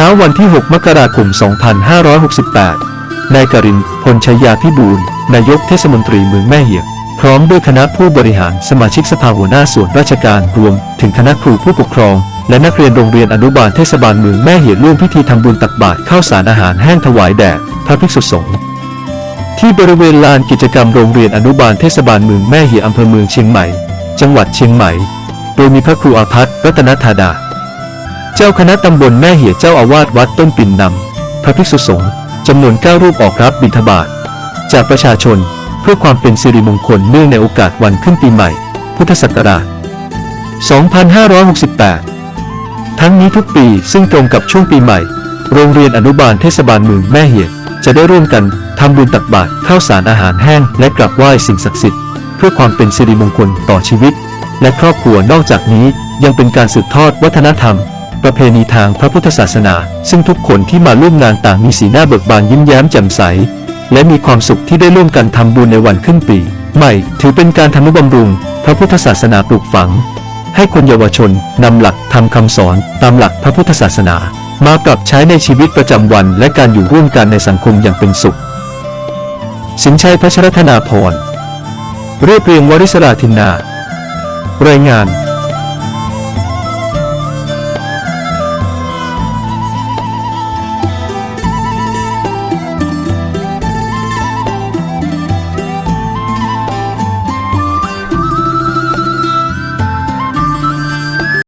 ช้าวันที่ 6 มกราคม 2568 นายกรินพลชยาพิบูลนายกเทศมนตรีเมืองแม่เหียกพร้อมด้วยคณะผู้บริหารสมาชิกสภาหัวหน้าส่วนราชการรวม ถึงคณะครูผู้ปกครอง และนักเรียนโรงเรียนอนุบาลเทศบาลเมืองแม่เหียกร่วมพิธีทำบุญตักบาตรข้าวสารอาหารแห้งถวายแด่พระภิกษุสงฆ์ที่บริเวณลานกิจกรรมโรงเรียนอนุบาลเทศบาลเมืองแม่เหียอำเภอเมืองเชียงใหม่ จังหวัดเชียงใหม่ โดยมีพระครูอาพัฒน์รัตนธาดา เจ้าคณะตำบลแม่เหียเจ้าอาวาสวัดต้นปิ่นนำพระภิกษุสงฆ์จำนวนเก้ารูปออกรับบิณฑบาตจากประชาชนเพื่อความเป็นสิริมงคลเนื่องในโอกาสวันขึ้นปีใหม่ พุทธศักราช 2568 ทั้งนี้ทุกปีซึ่งตรงกับช่วงปีใหม่ โรงเรียนอนุบาลเทศบาลเมืองแม่เหียจะได้ร่วมกันทำบุญตักบาตรข้าวสารอาหารแห้ง และกราบไหว้สิ่งศักดิ์สิทธิ์เพื่อความเป็นสิริมงคลต่อชีวิต และครอบครัวนอกจากนี้ยังเป็นการสืบทอดวัฒนธรรม ประเพณีทางพระพุทธศาสนา ซึ่งทุกคนที่มาร่วมงานต่างมีสีหน้าเบิกบานยิ้มแย้มแจ่มใส และมีความสุขที่ได้ร่วมกันทำบุญในวันขึ้นปี ใหม่ ถือเป็นการทำนุบำรุง พระพุทธศาสนาปลูกฝัง ให้คนเยาวชนนำหลักทำคำสอน ตามหลักพระพุทธศาสนา มาปรับใช้ในชีวิตประจำวัน และการอยู่ร่วมกันในสังคมอย่างเป็นสุข สินชัยพัชรธนาพรเรียบเรียงวริศราธินนารายงาน